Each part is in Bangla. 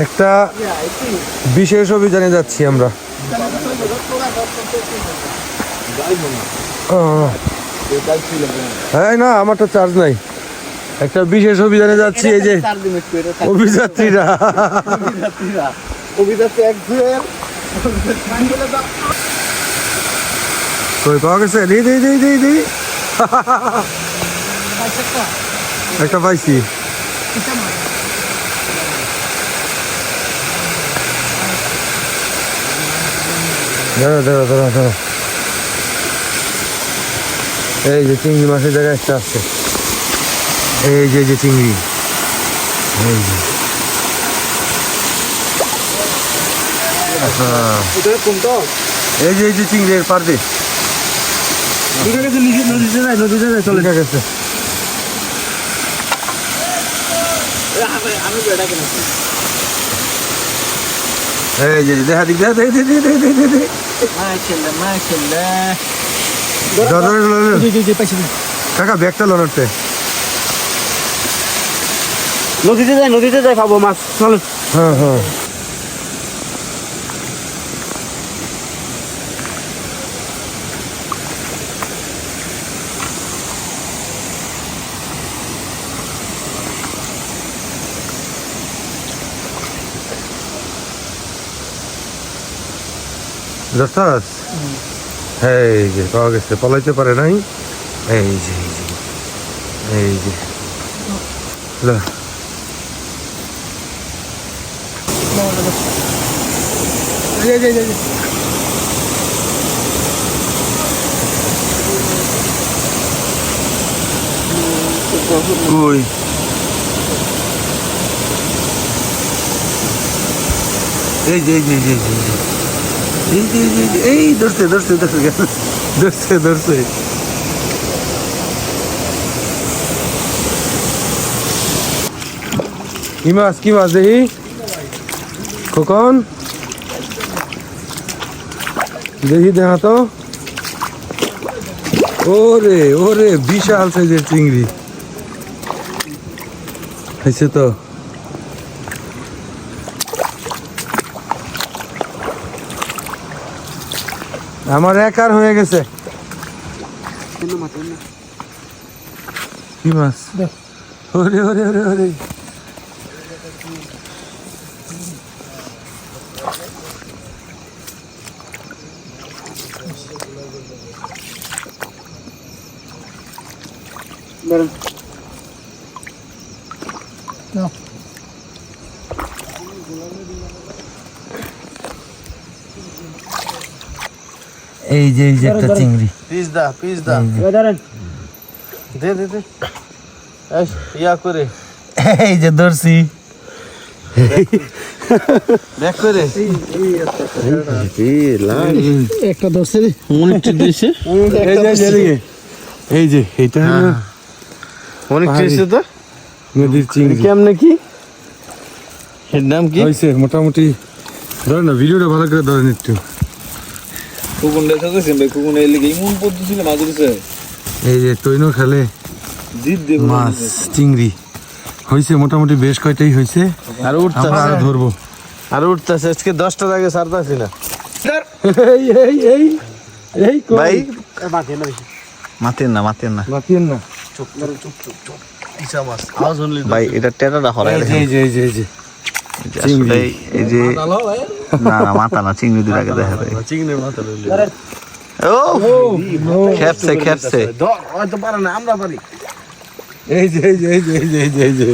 একটা বিশেষ অভিযানে যাচ্ছি আমরা। হ্যাঁ না আমার তো চার্জ নাই। একটা বিশেষ অভিযানে যাচ্ছি, এই যে অভিযাত্রীরা। পাওয়া গেছে? দি। দি দি দি দি একটা পাইছি দাঁড়া দাঁড়া দাঁড়া দাঁড়া এই যে চিংড়ি মাছের জায়গায় একটা আছে এই যে এই যে চিংড়ি এই যে হ্যাঁ এটা কম তো এই যে এই যে চিংড়ি এর পার পিস দুটো গেছে নিজে নদীতে যায় নদীতে যায় চলে চলে গেছে আমি বেড়া কেন এই যে দেখা দিক দেখা দে দে দে দে দে দে মাশাআল্লাহ মাশাআল্লাহ পাইছি কাকা ব্যাগটা লোনারতে নদীতে যায় নদীতে যায় খাব মাছ চলো হ্যাঁ হ্যাঁ দস্তাস এই যে পাওয়া গেছে পলাইতে পারে নাই এই যে এই যে এই যে লা জি জি জি কই এই যে এই যে এই ধরছে ধরছে ধরছে ধরছে ধরছে। কি মাছ কি মাছ দেখি? খোকন? দেখি, দেখা তো। ওরে ওরে, বিশাল সাইজের চিংড়ি। হয়েছে তো। আমার একার হয়ে গেছে। কি মাছ? ওরে ওরে ওরে ওরে। ধরেন এই যে এই যে একটা চিংড়ি। পিস দা পিস দা ধরেন। দে দে দে। ইয়া করে। এই যে ধরছি। ব্যাক করে। একটা ধরছে। মনে দিছে এই যে এই যে, এই যে এইটা হলো মনে পাহাড়ি। হচ্ছে তো? নদীর চিংড়ি। কেমনে কি? এর নাম কি? হয়েছে মোটামুটি। ধরেন না ভিডিওটা ভালো করে ধরেন একটু। কুকুন দেখা ভাই কুকুন এর লিগে ইমন পদ্ধতি না মাছ এই যে তৈন খেলে জিদ মাছ চিংড়ি। হয়েছে মোটামুটি বেশ কয়টাই হয়েছে আর আমরা উঠতাছে ধরবো। আর উঠতাছে আজকে 10টা আগে ছাড়তাছি না। এই এই এই এই ভাই। না মাতেন না। মাতেন না। ভাই এটা টেটাটা হরাই এই যে এই যে এই যে এই যে আসলে এই যে না না মাথা না চিংড়ি আগে দেখা যায় চিংড়ির মাথা ও খেপছে খেপছে। হয়তো পারে না আমরা পারি। এই যে এই যে এই যে এই যে এই যে এই যে।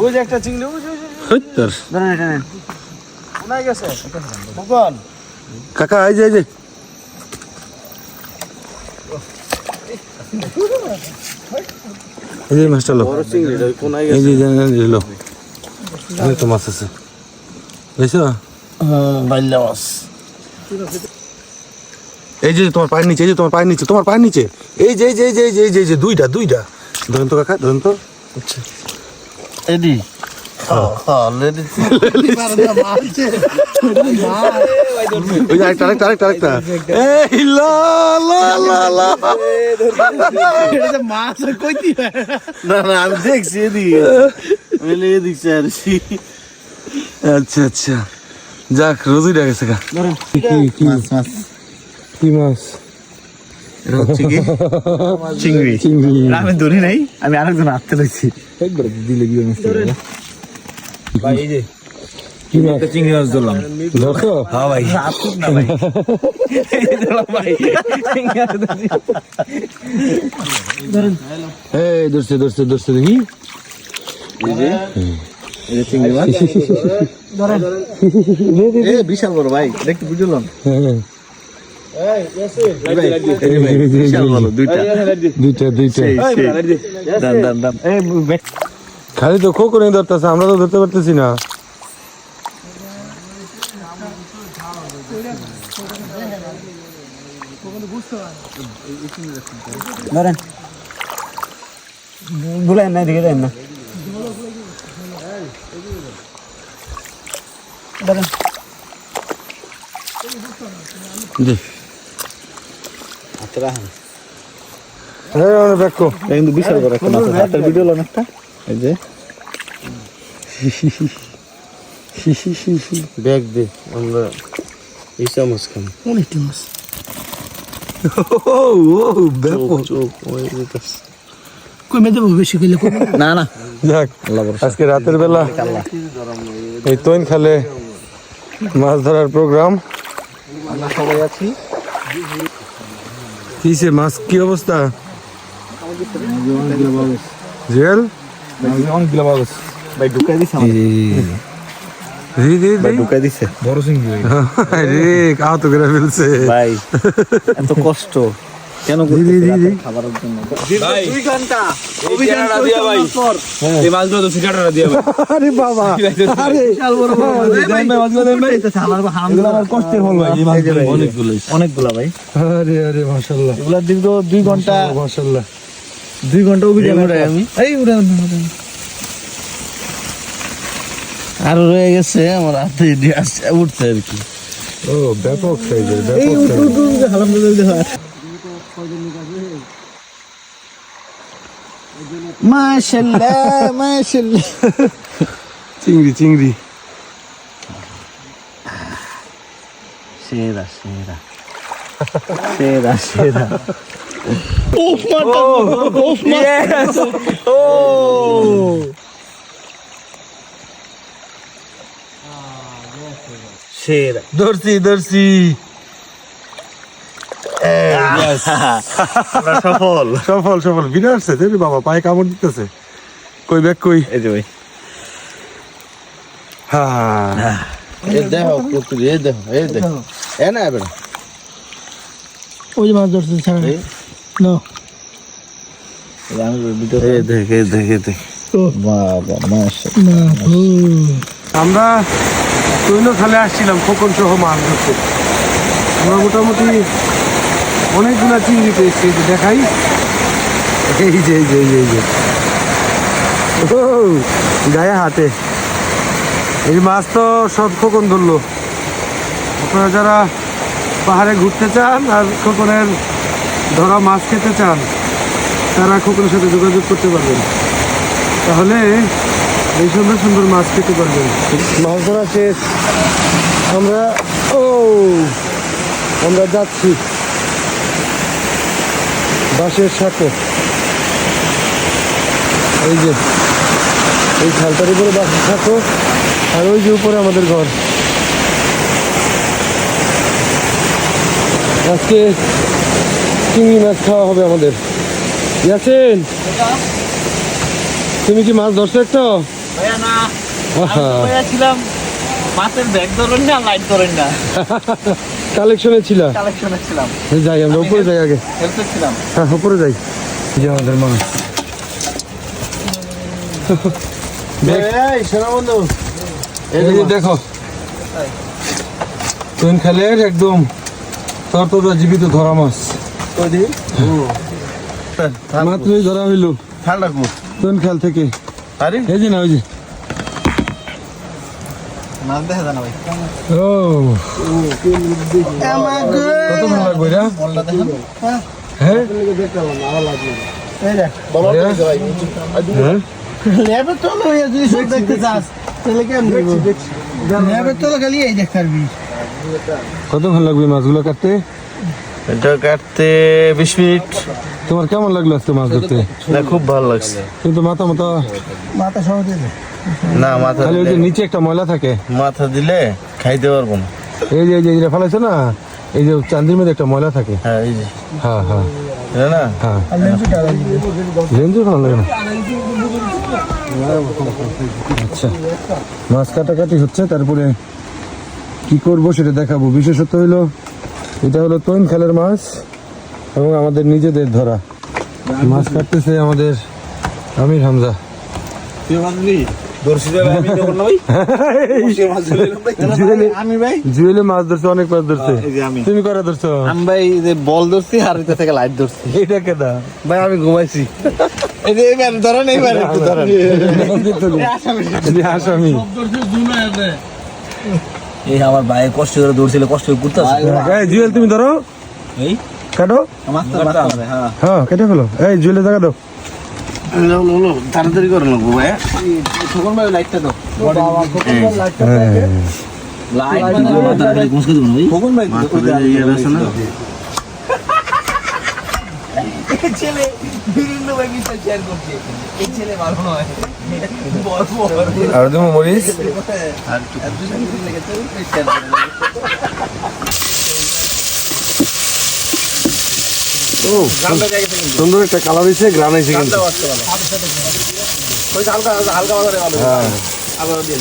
ওই যে একটা চিংড়ি ওই যে, ওই যে, ধরেন এটা নেন কোনায় গেছে? কুকুন কাকা এই যে এই যে। এই যে মাছটা লো। এই যে এই লো। এখানে তো মাছ আছে। বুঝছ? বাইল্লা মাছ। এই যে তোমার পায়ের নিচে এই যে তোমার পায়ের নিচে তোমার পায়ের নিচে। এই যে এই যে এই যে এই যে যে দুইটা দুইটা। ধরেন তো কাকা ধরেন তো। এডি আমি দেখছি এদিকে আচ্ছা আচ্ছা যাক রোজই গেছে গা মাছ মাছ কি মাছ চিংড়ি চিংড়ি আমি ধরি নাই আমি আরেকজন লইছি একবার দিলে গিয়ে ভাই এই যে চিংড়ি মাছ ধরলাম ধরছো হ্যাঁ ভাই আপনি না ভাই ভাই এই ধরছে ধরছে ধরছে দেখি এটা চিংড়ি মাছ এ বিশাল বড় ভাই দেখতে বুঝলাম দুইটা দুইটা দুইটা বে- খালি তো খোকনে ধরতেছে আমরা তো ধরতে পারতেছি না। ধরেন। বুলেন না দিকে দেন না। ধরেন। জি। হাতে রাখেন। এই আমরা ব্যাক কো এটা কিন্তু বিশাল বড় একটা মাছ হাতের ভিডিও অনেকটা এই যে। ব্যাগ দে আমরা এই চামচ খাম অনেকটি মাছ। কমে দেবো বেশি না না। যাক আজকে রাতের বেলা এই তৈন খালে মাছ ধরার প্রোগ্রাম। আমরা সবাই আছি। কিসে মাছ? কি অবস্থা? জেল? অনেকগুলো পাওয়া গেছে ভাই ঢুকাই দিছে জি জি ভাই ঢুকাই দিছে। বড় চিংড়ি রে আহত করে ফেলছে। ভাই এত কষ্ট। কেন জি, জি, জি, জি। খাবারের জন্য? দুই ঘণ্টা। ঠিকানাটা ভাই। এই মাছগুলো তো ঠিকানাটা দিয়া ভাই। আরে বাবা আরে। আমার কষ্টের ফল ভাই। এই মাছগুলো অনেকগুলো অনেকগুলা ভাই। আরে আরে মাশাআল্লাহ। এগুলা দীর্ঘ দুই ঘণ্টা মাশাআল্লাহ। দুই ঘণ্টা অভিযান আমি। এই উড়ে আর রয়ে গেছে আমার হাতে দিয়ে আসছে উঠছে আর কি। ও ব্যাপক সাইজের ব্যাপক সাইজের। মাশাল্লাহ মাশাল্লাহ। চিংড়ি চিংড়ি। সেরা সেরা। সেরা সেরা। উফ মারটা উফ ও সেরা। ধরছি ধরছি। সফল। সফল সফল। বিরাট দেখবি বাবা পায়ে কামড় দিতেছে। কই ব্যাগ কই? এই যে ভাই। হ্যাঁ। এই দেখো প্রকৃতি এই দেখো এই দেখো। এ না এবার ওই যে মাছ ধরছে ছাড়া। না। দেখ দেখ দেখ। আমরা তৈল খালে আসছিলাম খোকন সহ মাছ ধরতে। আমরা মোটামুটি অনেকগুলা চিংড়ি পেয়েছি দেখাই। এই যে এই যে এই যে, এই যে। ও, গায়ে হাতে। এই মাছ তো সব খোকন ধরলো। আপনারা যারা পাহাড়ে ঘুরতে চান আর খোকনের ধরা মাছ খেতে চান, তারা খোকনের সাথে যোগাযোগ করতে পারবেন। তাহলে এই সুন্দর সুন্দর মাছ খেতে পারবেন। মাছ ধরা শেষ। আমরা, ও, আমরা যাচ্ছি। বাঁশের সাথে এই যে, এই খালটার উপরে বাঁশের সাথে আর ওই যে উপরে আমাদের ঘর। আজকে চিংড়ি মাছ খাওয়া হবে আমাদের। ইয়াসিন তুমি কি মাছ ধরছো একটা? ভাইয়া না আহা। ভাইয়া ছিলাম মাছের ব্যাগ ধরেন না লাইট ধরেন না। কালেকশনে ছিল? কালেকশনে যাই আমরা উপরে যাই আগে। হ্যাঁ উপরে যাই। যে আমাদের মাছ দেখ- শোনা বন্ধু। এই যে দেখো। তুন খালের একদম তরতরা জীবিত ধরা মাছ। কদি মাত্রই ধরা হইল। ঠান্ডা কু তুন খাল থেকে? আরে। এই যে না ওই যে। হ্যাঁ। হ্যাঁ? দেখতে চাস। তাহলে কেমন ল্যাবে তো খালি এই দেখ পারবি। কতক্ষণ লাগবে মাছগুলো কাটতে? এটা কাটতে বিশ মিনিট। তোমার কেমন লাগল আজকে মাছ ধরতে? না খুব ভালো লাগছে। কিন্তু মাথা মাথা মাথা সহ দিয়ে দে না মাথা খালি ওই যে নিচে একটা ময়লা থাকে। মাথা দিলে খাইতে পারব না। এই যে এই যে এটা ফেলাইছো না? এই যে চান্দির মধ্যে একটা ময়লা থাকে। হ্যাঁ এই যে। হ্যাঁ হ্যাঁ। না? হ্যাঁ। লেন্সু ভালো লাগে না? আচ্ছা। মাছ কাটাকাটি হচ্ছে তারপরে কি করব সেটা দেখাবো। বিশেষত হলো এটা হলো তৈন খালের মাছ এবং আমাদের নিজেদের ধরা। মাছ কাটতেছে আমাদের আমির হামজা। জুয়েলে- আমি ভাই? জুয়েলে মাছ ধরছে অনেক মাছ ধরছে। তুমি করা ধরছো? আমি ভাই এই যে বল ধরছি আর এটা থেকে লাইট ধরছি। এটা কেদা ভাই আমি ঘুমাইছি। এই যে ধরেন এইবার একটু ধরেন। আসামি। এই আমার ভাই কষ্ট করে দৌড়ছিল কষ্ট করে করতেছে এই জুয়েল তুমি ধরো। এই? কাটো। হ্যাঁ। হ্যাঁ কেটে ফেলো। এই জুয়েলে জায়গা দাও। তাড়াতাড়ি করে লাগবো ভাই তখন ভাই লাইটটা দাও। হ্যাঁ। লাইট মানে তাড়াতাড়ি মুসকে দেবো ভাই তখন ভাই ইয়ে না ছেলে বিভিন্ন ভাই মিস্টার শেয়ার করছে এই ছেলে ভালো নয়। আর তুমি মরিস? ও সুন্দর একটা কালার হয়েছে গ্রান হয়েছে কিন্তু। ভালো হ্যাঁ। আবার দিয়ে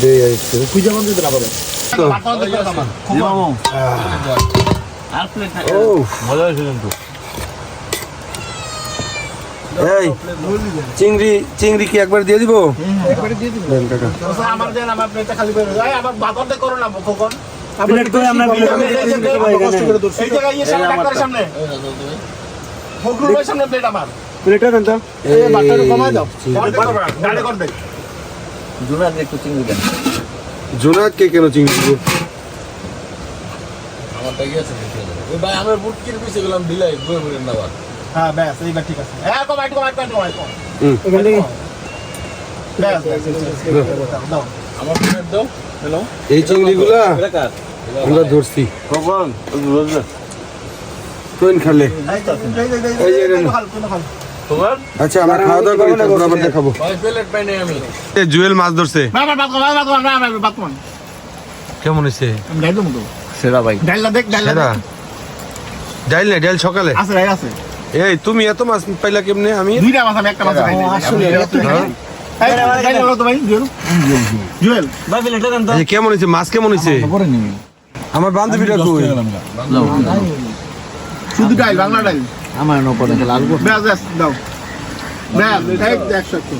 দিয়ে আসছে পূজা মন্দির দিন আবার তো আর প্লেট ও। মজা হয়েছে কিন্তু। এই চিংড়ি চিংড়ি কি একবার দিয়ে দিব? ভাই আমার জোনাক কে কেন চিংড়ি দিব? ভাই আমার বুটকির পিছে গেলাম বিলাই বই বই না হ্যাঁ ব্যাস এইবার ঠিক আছে। হ্যাঁ কমাই কমাই কমাই কমাই এখান থেকে ব্যাস ব্যাস দাও। আমার প্লেট দাও। হ্যালো এই চিংড়িগুলা আমরা ধরছি। কখন? কোন খালে? এই তো এই যে এটা নাও। খাল কোন খাল। তোমার আচ্ছা আমরা খাওয়া দাওয়া করি তারপর আবার দেখাবো। ভাই প্লেট পাই নাই আমি। জুয়েল মাছ ধরছে। কেমন হয়েছে ডাইল দেবো সেরা ভাই। ডাইলটা দেখ ডাইলটা ডাইল না ডাইল সকালে? আছে আছে। এই তুমি এত মাছ পাইলা কেমনে? আমি দুইটা মাছ আমি একটা মাছ আসলে হ্যাঁ? কেমন হয়েছে? মাছ কেমন হয়েছে? আমার বান্ধবীটা কই? শুধু ডাইল বাংলা ডাইল আমার নপরে লাল ব্যাস ব্যাস দাও। ব্যাস এই একশো একশো।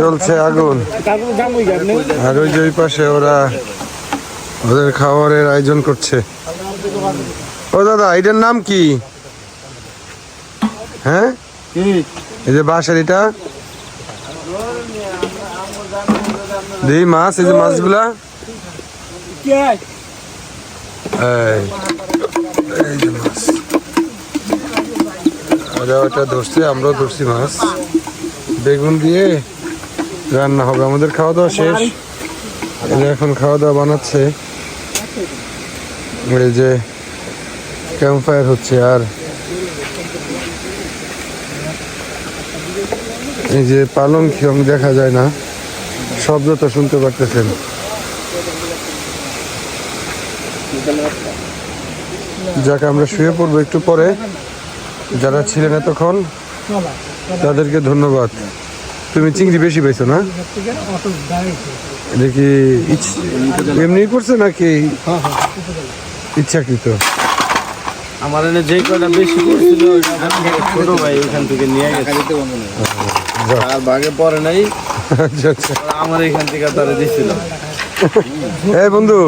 জ্বলছে আগুন। আর ওই যে ওই পাশে ওরা ওদের খাবারের আয়োজন করছে। ও দাদা এটার নাম কি? হ্যাঁ? এই যে বাঁশের এটা। দেই মাছ এই যে মাছগুলা। এই যে মাছ। ওরা ওটা ধরছে আমরাও ধরছি মাছ। বেগুন দিয়ে রান্না হবে আমাদের খাওয়া দাওয়া শেষ। এরা এখন খাওয়া দাওয়া বানাচ্ছে। এই যে ক্যাম্প ফায়ার হচ্ছে আর। এই যে পালং খিয়ং দেখা যায় না শব্দ তো শুনতে পারতেছেন। যাকে আমরা শুয়ে পড়ব একটু পরে। যারা ছিলেন এতক্ষণ তাদেরকে ধন্যবাদ। তুমি চিংড়ি বেশি পাইছো না? এটা কি এমনি করছে নাকি ইচ্ছাকৃত? আমার এনে যে কয়টা বেশি করছিল ছোট ভাই ওখান থেকে নিয়ে গেছে। আর বাগে পরে নাই। আচ্ছা আচ্ছা। আমার এখান থেকে তারা দিছিল। এই বন্ধু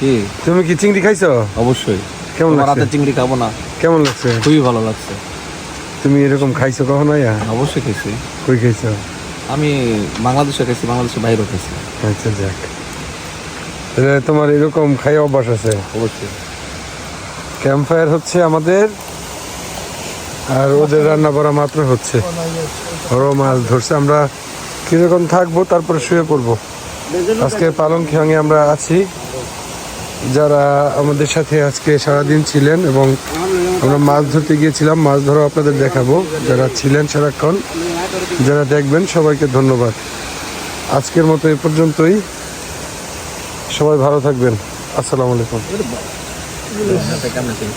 কি? তুমি কি চিংড়ি খাইছো? অবশ্যই। কেমন হাতে চিংড়ি খাব না। কেমন লাগছে? খুবই ভালো লাগছে। তুমি এরকম খাইছো কখনো ইয়া? অবশ্যই খেয়েছি কই খাইছো? আমি বাংলাদেশে খাইছি বাংলাদেশের বাইরেও খাইছি। আচ্ছা যাক। তাহলে তোমার এরকম খাই অভ্যাস আছে? অবশ্যই। ক্যাম্প ফায়ার হচ্ছে আমাদের, আর ওদের রান্না করা মাত্র হচ্ছে। বড় মাছ ধরছে, আমরা কীরকম থাকব, তারপরে শুয়ে পড়ব। আজকে পালং খিয়াঙে আমরা আছি। যারা আমাদের সাথে আজকে সারাদিন ছিলেন এবং আমরা মাছ ধরতে গিয়েছিলাম, মাছ ধরা আপনাদের দেখাবো। যারা ছিলেন সারাক্ষণ, যারা দেখবেন, সবাইকে ধন্যবাদ। আজকের মতো এ পর্যন্তই। সবাই ভালো থাকবেন। আসসালামু আলাইকুম। คือถ้าไปกำมันเป็น